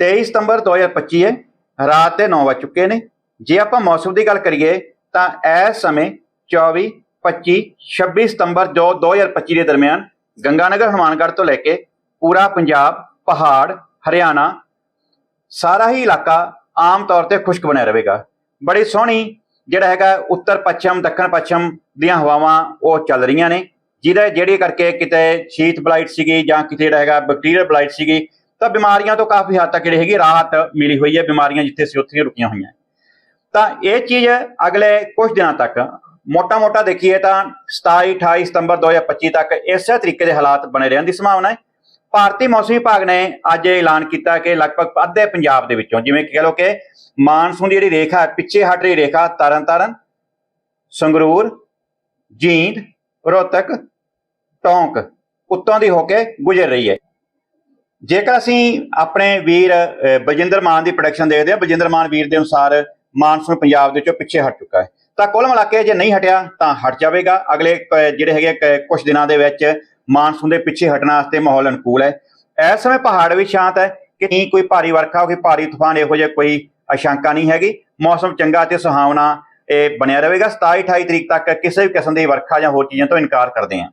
23 ਸਤੰਬਰ 2025 ਹੈ। ਰਾਤ ਦੇ 9 ਵਜ ਚੁੱਕੇ ਨੇ। ਜੇ ਆਪਾਂ ਮੌਸਮ ਦੀ ਗੱਲ ਕਰੀਏ, ਤਾਂ ਇਸ ਸਮੇਂ 24 25 26 ਸਤੰਬਰ ਜੋ 2025 ਦੇ ਦਰਮਿਆਨ ਗੰਗਾਨਗਰ, ਹਨੂਮਾਨਗੜ੍ਹ ਤੋਂ ਲੈ ਕੇ ਪੂਰਾ ਪੰਜਾਬ, ਪਹਾੜ, ਹਰਿਆਣਾ, ਸਾਰਾ ਹੀ ਇਲਾਕਾ ਆਮ ਤੌਰ ਤੇ ਖੁਸ਼ਕ ਬਣਿਆ ਰਹੇਗਾ। ਬੜੀ ਸੋਹਣੀ ਜਿਹੜਾ ਹੈਗਾ ਉੱਤਰ ਪੱਛਮ, ਦੱਖਣ ਪੱਛਮ ਦੀਆਂ ਹਵਾਵਾਂ ਉਹ ਚੱਲ ਰਹੀਆਂ ਨੇ। ਜਿਹਦੇ ਜਿਹੜੀ ਕਰਕੇ ਕਿਤੇ ਸ਼ੀਤ ਬਲਾਈਟ ਸੀਗੀ ਜਾਂ ਕਿਤੇ ਜਿਹੜਾ ਹੈਗਾ ਬੈਕਟੀਰੀਅਲ ਬਲਾਈਟ ਸੀਗੀ ਤਾਂ ਬਿਮਾਰੀਆਂ ਤੋਂ ਕਾਫੀ ਹੱਦ ਤੱਕ ਜਿਹੜੀ ਹੈਗੀ ਰਾਹਤ ਮਿਲੀ ਹੋਈ ਹੈ ਬਿਮਾਰੀਆਂ ਜਿੱਥੇ ਸੀ ਉੱਥੇ ਹੀ ਰੁਕੀਆਂ ਹੋਈਆਂ। ਤਾਂ ਇਹ ਚੀਜ਼ ਅਗਲੇ ਕੁਝ ਦਿਨਾਂ ਤੱਕ ਮੋਟਾ-ਮੋਟਾ ਦੇਖੀਏ ਤਾਂ 27 28 ਸਤੰਬਰ 2025 ਤੱਕ ਇਸੇ ਤਰੀਕੇ ਦੇ ਹਾਲਾਤ ਬਣੇ ਰਹਿਣ ਦੀ ਸੰਭਾਵਨਾ ਹੈ। ਭਾਰਤੀ ਮੌਸਮ ਵਿਭਾਗ ਨੇ ਅੱਜ ਇਹ ਐਲਾਨ ਕੀਤਾ ਕਿ ਲਗਭਗ ਅੱਧੇ ਪੰਜਾਬ ਦੇ ਵਿੱਚੋਂ ਜਿਵੇਂ ਕਿ ਕਹ ਲਓ ਕਿ ਮਾਨਸੂਨ ਦੀ ਜਿਹੜੀ ਰੇਖਾ ਹੈ, ਪਿੱਛੇ ਹਟ ਰਹੀ ਰੇਖਾ ਤਰਨਤਾਰਨ ਸੰਗਰੂਰ ਜੀਂਦ ਰੋਹਤਕ ਟੌਂਕ ਉੱਤੋਂ ਦੀ ਹੋ ਕੇ ਗੁਜ਼ਰ ਰਹੀ ਹੈ। ਜੇਕਰ ਅਸੀਂ ਆਪਣੇ ਵੀਰ ਬਜਿੰਦਰ ਮਾਨ ਦੀ ਪ੍ਰੋਡਕਸ਼ਨ ਦੇਖਦੇ ਹਾਂ ਬਜਿੰਦਰ ਮਾਨ ਵੀਰ ਦੇ ਅਨੁਸਾਰ ਮਾਨਸੂਨ ਪੰਜਾਬ ਦੇ ਵਿੱਚੋਂ ਪਿੱਛੇ ਹਟ ਚੁੱਕਾ ਹੈ। ਤਾਂ ਕੁੱਲ ਮਿਲਾ ਕੇ ਜੇ ਨਹੀਂ ਹਟਿਆ, ਤਾਂ ਹਟ ਜਾਵੇਗਾ। ਅਗਲੇ ਕ- ਜਿਹੜੇ ਹੈਗੇ ਕੁਝ ਦਿਨਾਂ ਦੇ ਵਿੱਚ ਮਾਨਸੂਨ ਦੇ ਪਿੱਛੇ ਹਟਣ ਵਾਸਤੇ ਮਾਹੌਲ ਅਨੁਕੂਲ ਹੈ। ਇਸ ਸਮੇਂ ਪਹਾੜ ਵੀ ਸ਼ਾਂਤ ਹੈ, ਕਿ ਨਹੀਂ ਕੋਈ ਭਾਰੀ ਵਰਖਾ ਕੋਈ ਭਾਰੀ ਤੂਫਾਨ ਇਹੋ ਜਿਹਾ ਕੋਈ ਆਸ਼ੰਕਾ ਨਹੀਂ ਹੈਗੀ। ਮੌਸਮ ਚੰਗਾ ਤੇ ਸੁਹਾਵਣਾ ਇਹ ਬਣਿਆ ਰਹੇਗਾ। 27 28 ਤਰੀਕ ਤੱਕ ਕਿਸੇ ਵੀ ਕਿਸਮ ਦੀ ਵਰਖਾ ਜਾਂ ਹੋਰ ਚੀਜ਼ਾਂ ਤੋਂ ਇਨਕਾਰ ਕਰਦੇ ਹਾਂ।